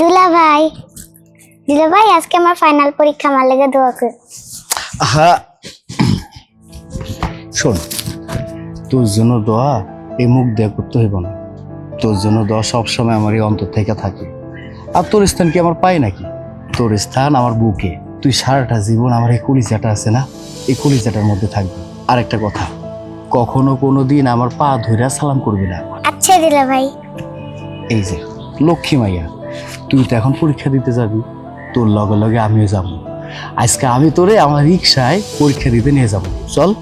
দুলা ভাই। দুলা ভাই আজকে আমার ফাইনাল পরীক্ষা আমার লেগে দোয়া কর। হ্যাঁ শোন তোর জন্য দোয়া এই মুখ দেয়া করতে হইব না। তোর জন্য দোয়া সবসময় আমার এই অন্তর থেকে থাকে। আর তোর স্থান কি আমার পাই নাকি? তোর স্থান আমার বুকে। তুই সারাটা জীবন আমার এই কলিজাটা আছে না? এই কলিজাটার মধ্যে থাকবে। আর একটা কথা কখনো কোনো দিন আমার পা ধইরা সালাম করবি না। আচ্ছা দিলা ভাই। এই যে লক্ষ্মী মাইয়া তুই তো এখন পরীক্ষা দিতে যাবি। তোর লগে লগে আমিও যাব। আজকে আমি তোরে আমার রিক্সায় পরীক্ষা দিতে নিয়ে যাব। চল।